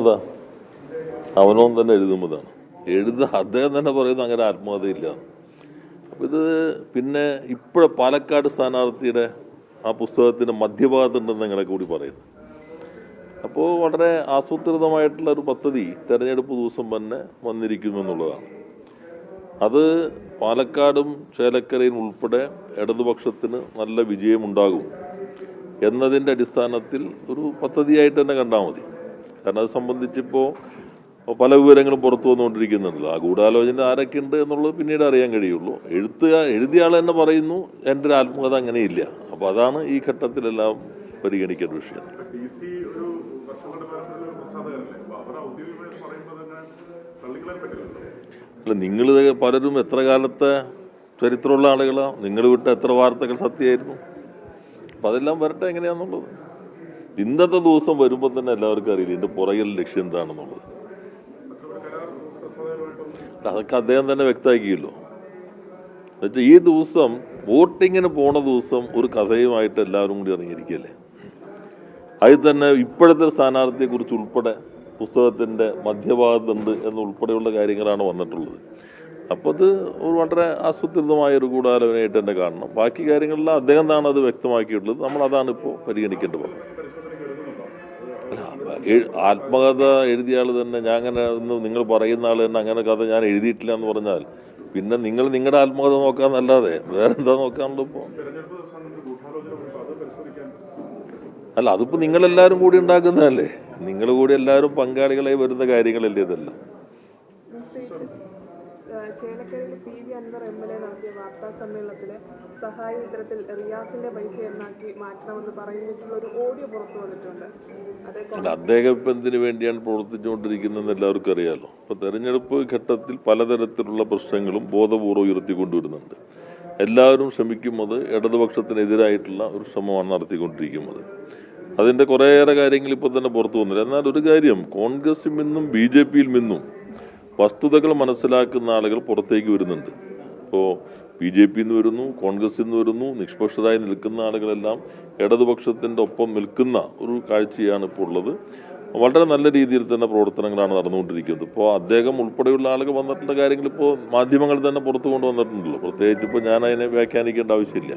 അതാ അവനോൻ തന്നെ എഴുതുമ്പോഴാണ് എഴുത അദ്ദേഹം തന്നെ പറയുന്നത് അങ്ങനെ ആത്മകഥയില്ല. അപ്പം ഇത് പിന്നെ ഇപ്പോഴെ പാലക്കാട് സ്ഥാനാർത്ഥിയുടെ ആ പുസ്തകത്തിന്റെ മധ്യഭാഗത്തുണ്ടെന്ന് ഞങ്ങളെ കൂടി പറയുന്നു. അപ്പോൾ വളരെ ആസൂത്രിതമായിട്ടുള്ള ഒരു പദ്ധതി തെരഞ്ഞെടുപ്പ് ദിവസം തന്നെ വന്നിരിക്കുന്നു എന്നുള്ളതാണ്. അത് പാലക്കാടും ചേലക്കരയും ഉൾപ്പെടെ ഇടതുപക്ഷത്തിന് നല്ല വിജയമുണ്ടാകും എന്നതിന്റെ അടിസ്ഥാനത്തിൽ ഒരു പദ്ധതിയായിട്ട് തന്നെ കണ്ടാൽ മതി. കാരണം അത് സംബന്ധിച്ചിപ്പോൾ പല വിവരങ്ങളും പുറത്തു വന്നുകൊണ്ടിരിക്കുന്നുണ്ടല്ലോ. ആ ഗൂഢാലോചന ആരൊക്കെ ഉണ്ട് എന്നുള്ളത് പിന്നീട് അറിയാൻ കഴിയുള്ളൂ. എഴുത്തുക എഴുതിയ ആൾ തന്നെ പറയുന്നു എന്റെ ഒരു ആത്മകഥ അങ്ങനെയില്ല. അപ്പോൾ അതാണ് ഈ ഘട്ടത്തിലെല്ലാം പരിഗണിക്കേണ്ട വിഷയം. അല്ല നിങ്ങൾ പലരും എത്ര കാലത്തെ ചരിത്രമുള്ള ആളുകളാണ് നിങ്ങൾ വിട്ട എത്ര വാർത്തകൾ സത്യമായിരുന്നു? അപ്പം അതെല്ലാം വരട്ടെ എങ്ങനെയാണെന്നുള്ളത് ഇന്നത്തെ ദിവസം വരുമ്പോൾ തന്നെ എല്ലാവർക്കും അറിയില്ല ഇതിന്റെ പുറകിൽ ലക്ഷ്യം എന്താണെന്നുള്ളത്. അതൊക്കെ അദ്ദേഹം തന്നെ വ്യക്തമാക്കിയല്ലോ. എന്നുവെച്ചാൽ ഈ ദിവസം വോട്ടിങ്ങിന് പോണ ദിവസം ഒരു കഥയുമായിട്ട് എല്ലാവരും കൂടി ഇറങ്ങിയിരിക്കുകയല്ലേ? അതിൽ തന്നെ ഇപ്പോഴത്തെ സ്ഥാനാർത്ഥിയെക്കുറിച്ച് ഉൾപ്പെടെ പുസ്തകത്തിന്റെ മധ്യഭാഗത്തുണ്ട് എന്നുൾപ്പെടെയുള്ള കാര്യങ്ങളാണ് വന്നിട്ടുള്ളത്. അപ്പോൾ അത് ഒരു വളരെ ആസൂത്രിതമായ ഒരു ഗൂഢാലോചനയായിട്ട് തന്നെ കാണണം. ബാക്കി കാര്യങ്ങളെല്ലാം അദ്ദേഹം തന്നെ അത് വ്യക്തമാക്കിയിട്ടുള്ളത്. നമ്മൾ അതാണ് ഇപ്പോൾ പരിഗണിക്കേണ്ടത് ആത്മകഥ എഴുതിയ ആൾ തന്നെ ഞാൻ അങ്ങനെ നിങ്ങൾ പറയുന്ന ആൾ തന്നെ അങ്ങനെ കഥ ഞാൻ എഴുതിയിട്ടില്ല എന്ന് പറഞ്ഞാൽ പിന്നെ നിങ്ങൾ നിങ്ങളുടെ ആത്മകഥ നോക്കാന്നല്ലാതെ വേറെ എന്താ നോക്കാനുള്ളത് ഇപ്പോൾ അല്ല അതിപ്പോ നിങ്ങൾ നിങ്ങളെല്ലാവരും കൂടി ഉണ്ടാക്കുന്നതല്ലേ? നിങ്ങൾ കൂടി എല്ലാവരും പങ്കാളികളായി വരുന്ന കാര്യങ്ങളല്ലേ ഇതെല്ലാം? ചേലക്കരയിൽ P V Anvar M L A നടത്തിയ വാർത്താ സമ്മേളനത്തിൽ സഹായ ഇത്തരത്തിൽ റിയാസിന്റെ പൈസ എന്നാക്കി മാറ്റണമെന്ന് പറയുന്നിട്ടുള്ള ഒരു ഓഡിയോ പുറത്തു വന്നിട്ടുണ്ട്. അല്ല അദ്ദേഹം ഇപ്പം എന്തിനു വേണ്ടിയാണ് പ്രവർത്തിച്ചുകൊണ്ടിരിക്കുന്നതെന്ന് എല്ലാവർക്കും അറിയാലോ. ഇപ്പം തെരഞ്ഞെടുപ്പ് ഘട്ടത്തിൽ പലതരത്തിലുള്ള പ്രശ്നങ്ങളും ബോധപൂർവം ഉയർത്തിക്കൊണ്ടുവരുന്നുണ്ട്. എല്ലാവരും ശ്രമിക്കുന്നത് ഇടതുപക്ഷത്തിനെതിരായിട്ടുള്ള ഒരു ശ്രമമാണ് നടത്തിക്കൊണ്ടിരിക്കുന്നത്. അതിന്റെ കുറേയേറെ കാര്യങ്ങൾ ഇപ്പോൾ തന്നെ പുറത്തു വന്നില്ല. എന്നാൽ ഒരു കാര്യം കോൺഗ്രസിൽ നിന്നും ബി ജെ പിയിൽ നിന്നും വസ്തുതകൾ മനസ്സിലാക്കുന്ന ആളുകൾ പുറത്തേക്ക് വരുന്നുണ്ട്. ഇപ്പോൾ ബി ജെ പിയിൽ നിന്ന് വരുന്നു കോൺഗ്രസിൽ നിന്ന് വരുന്നു നിഷ്പക്ഷരായി നിൽക്കുന്ന ആളുകളെല്ലാം ഇടതുപക്ഷത്തിന്റെ ഒപ്പം നിൽക്കുന്ന ഒരു കാഴ്ചയാണ് ഇപ്പോൾ ഉള്ളത്. വളരെ നല്ല രീതിയിൽ തന്നെ പ്രവർത്തനങ്ങളാണ് നടന്നുകൊണ്ടിരിക്കുന്നത്. ഇപ്പോൾ അദ്ദേഹം ഉൾപ്പെടെയുള്ള ആളുകൾ വന്നിട്ടുള്ള കാര്യങ്ങൾ ഇപ്പോൾ മാധ്യമങ്ങൾ തന്നെ പുറത്തു കൊണ്ടുവന്നിട്ടുണ്ടല്ലോ. പ്രത്യേകിച്ച് ഇപ്പോൾ ഞാൻ അതിനെ വ്യാഖ്യാനിക്കേണ്ട ആവശ്യമില്ല.